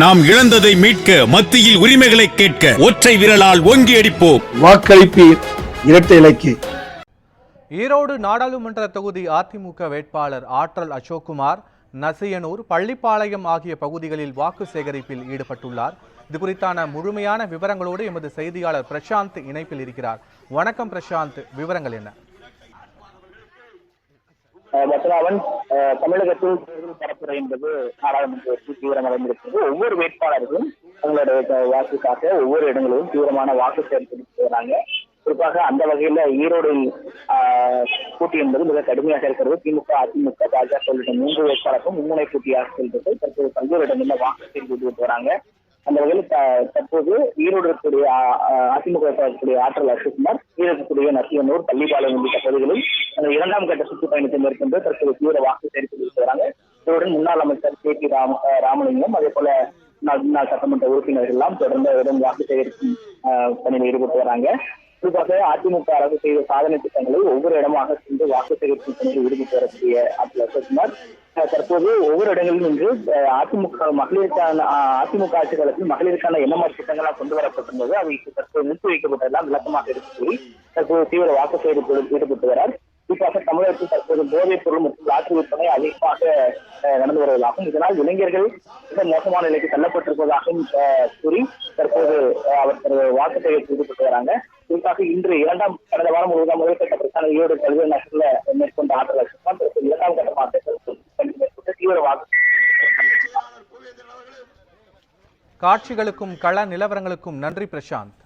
நாம் இழந்ததை மீட்க மத்தியில் உரிமைகளை கேட்க ஒற்றை விரலால் ஓங்கி அடிப்போம். வாக்களிப்பீர். இரட்டை இலக்கு. ஈரோடு நாடாளுமன்ற தொகுதி அதிமுக வேட்பாளர் ஆற்றல் அசோக்குமார் நசியனூர் பள்ளிப்பாளையம் ஆகிய பகுதிகளில் வாக்கு சேகரிப்பில் ஈடுபட்டுள்ளார். இது குறித்தான முழுமையான விவரங்களோடு எமது செய்தியாளர் பிரசாந்த் இணைப்பில் இருக்கிறார். வணக்கம் பிரசாந்த் விவரங்கள் என்ன? பத்ராவன் தமிழகத்தில் தேர்தல் பரப்புரை என்பது நாடாளுமன்றத்தில் தீவிரமடைந்திருக்கிறது ஒவ்வொரு வேட்பாளர்களும் தங்களுடைய வாக்குக்காக ஒவ்வொரு இடங்களிலும் தீவிரமான வாக்கு சேகரித்து வராங்க குறிப்பாக அந்த வகையில ஈரோடு போட்டி என்பது மிக கடுமையாக இருக்கிறது. திமுக அதிமுக பாஜக உள்ளிட்ட மூன்று வேட்பாளருக்கும் மும்முனை போட்டியாக செல்வது தற்போது பல்வேறு இடங்களில் வாக்கு சேகரித்து வராங்க. அந்த வகையில் தற்போது ஈரோடு இருக்கக்கூடிய அதிமுக இருக்கக்கூடிய ஆற்றல் அசோக்குமார் ஈரோடு இருக்கக்கூடிய நசியனூர் பள்ளிப்பாளையம் உள்ளிட்ட பகுதிகளில் அந்த இரண்டாம் கட்ட சுற்றுப்பயணத்தை மேற்கொண்டு தற்போது தீவிர வாக்கு இதனுடன் முன்னாள் அமைச்சர் கே பி ராம ராமலிங்கம் அதே போல முன்னாள் சட்டமன்ற உறுப்பினர்கள் எல்லாம் தொடர்ந்து அவரிடம் வாக்கு சேகரிக்கும் பணியில் ஈடுபட்டு வராங்க. குறிப்பாக அதிமுக அரசு செய்த சாதனை திட்டங்களை ஒவ்வொரு இடமாக சென்று வாக்கு சேகரிக்கும் பணியில் ஈடுபட்டு வரக்கூடிய அசோக்குமார் தற்போது ஒவ்வொரு இடங்களிலும் இன்று அதிமுக மகளிருக்கான அதிமுக ஆட்சி காலத்தில் மகளிருக்கான என்ன மாதிரி திட்டங்களாக கொண்டு வரப்பட்டிருந்தது அவை தற்போது நிறுத்தி வைக்கப்பட்டதெல்லாம் விளக்கமாக எடுத்து கூறி தற்போது தீவிர வாக்கு சேகரிப்பு ஈடுபட்டு வரார். குறிப்பாக தமிழகத்தில் தற்போது போதைப் பொருள் மற்றும் லாட்டரி விற்பனை அதிகமாக நடந்து வருவதாகவும் இதனால் இளைஞர்கள் மிக மோசமான நிலைக்கு தள்ளப்பட்டிருப்பதாகவும் கூறி தற்போது அவர் தனது வாக்கு சேகரிப்பில் ஈடுபட்டு வராங்க. குறிப்பாக இன்று இரண்டாம் கடந்த வாரம் முழுவதும் முதல் கட்ட பிரச்சார ஈரோடு கல்வி நகரில் மேற்கொண்ட ஆற்றல் லட்சம் தற்போது இரண்டாம் கட்டமாக மேற்கொண்டு தீவிர வாக்கு காட்சிகளுக்கும் கள நிலவரங்களுக்கும் நன்றி பிரசாந்த்.